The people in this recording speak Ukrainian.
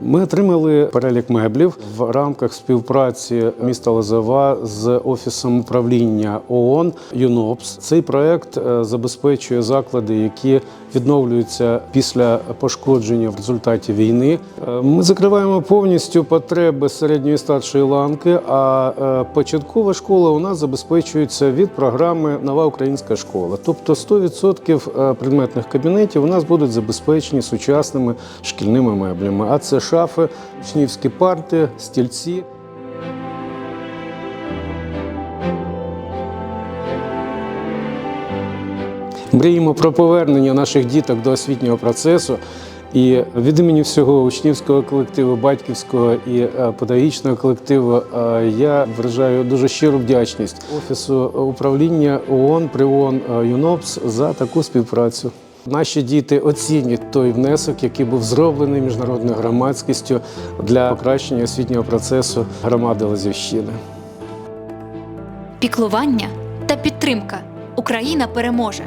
Ми отримали перелік меблів в рамках співпраці міста Лозова з офісом управління ООН ЮНОПС. Цей проект е, забезпечує заклади, які відновлюються після пошкодження в результаті війни. Е, Ми закриваємо повністю потреби середньої старшої ланки. А е, початкова школа у нас забезпечується від програми Нова українська школа. Тобто 100% е, предметних кабінетів у нас будуть забезпечені сучасними шкільними меблями. А це шафи, учнівські парти, стільці. Мріємо про повернення наших діток до освітнього процесу. І від імені всього учнівського колективу, батьківського і е, педагогічного колективу е, я виражаю дуже щиру вдячність офісу управління ООН при ООН е, ЮНОПС за таку співпрацю. Наші діти оцінять той внесок, який був зроблений міжнародною громадськістю для покращення освітнього процесу громади Лозівщини. Піклування та підтримка. Україна переможе.